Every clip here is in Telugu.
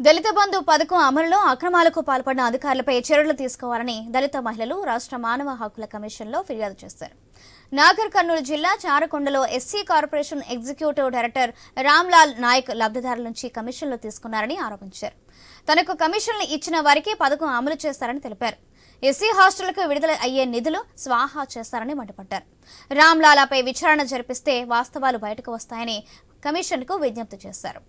దళిత బంధు పథకం అమలులో అక్రమాలకు పాల్పడిన అధికారులపై చర్యలు తీసుకోవాలని దళిత మహిళలు రాష్ట్ర మానవ హక్కుల కమిషన్లో ఫిర్యాదు చేశారు. నాగర్ కర్నూలు జిల్లా చారకొండలో SC corporation executive director Ramlal Nayak లబ్ధిదారుల నుంచి కమిషన్లు తీసుకున్నారని ఆరోపించారు. తనకు కమిషన్లు ఇచ్చిన వారికి పథకం అమలు చేస్తారని తెలిపారు. ఎస్సీ హాస్టళ్ళకు విడుదల అయ్యే నిధులు స్వాహా చేస్తారని మండిపడ్డారు. రామ్లాలాపై విచారణ జరిపిస్తే వాస్తవాలు బయటకు వస్తాయని కమిషన్కు విజ్ఞప్తి చేశారు.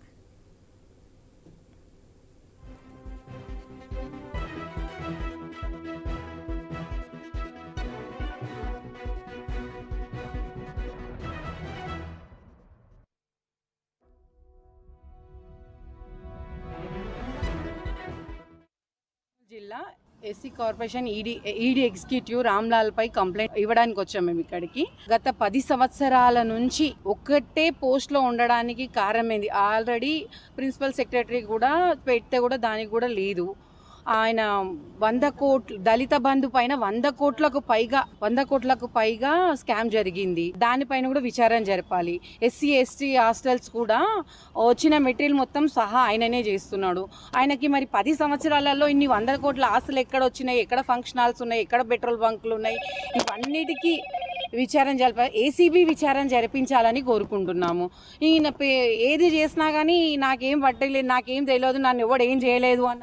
జిల్లా SC corporation ED ED executive Ramlal పై కంప్లైంట్ ఇవ్వడానికి వచ్చాం మేము ఇక్కడికి. గత పది సంవత్సరాల నుంచి ఒక్కటే పోస్ట్లో ఉండడానికి కారణమైంది ఆల్రెడీ ప్రిన్సిపల్ సెక్రటరీ కూడా పెడితే కూడా దానికి కూడా లేదు. ఆయన వంద కోట్లు దళిత బంధు పైన వంద కోట్లకు పైగా వంద కోట్లకు పైగా స్కామ్ జరిగింది. దానిపైన కూడా విచారణ జరపాలి. ఎస్సీ ఎస్టీ హాస్టల్స్ కూడా వచ్చిన మెటీరియల్ మొత్తం సహా ఆయననే చేస్తున్నాడు. ఆయనకి మరి పది సంవత్సరాలలో ఇన్ని వంద కోట్ల ఆస్తులు ఎక్కడ వచ్చినాయి? ఎక్కడ ఫంక్షన్ హాల్స్ ఉన్నాయి? ఎక్కడ పెట్రోల్ బంకులు ఉన్నాయి? ఇవన్నిటికీ విచారణ జరిప ఏసీబీ విచారణ జరిపించాలని కోరుకుంటున్నాము. ఈయన పే- ఏది చేసినా కానీ నాకేం పట్టలేదు నాకేం తెలియదు నన్ను ఎవడు ఏం చేయలేదు అన్న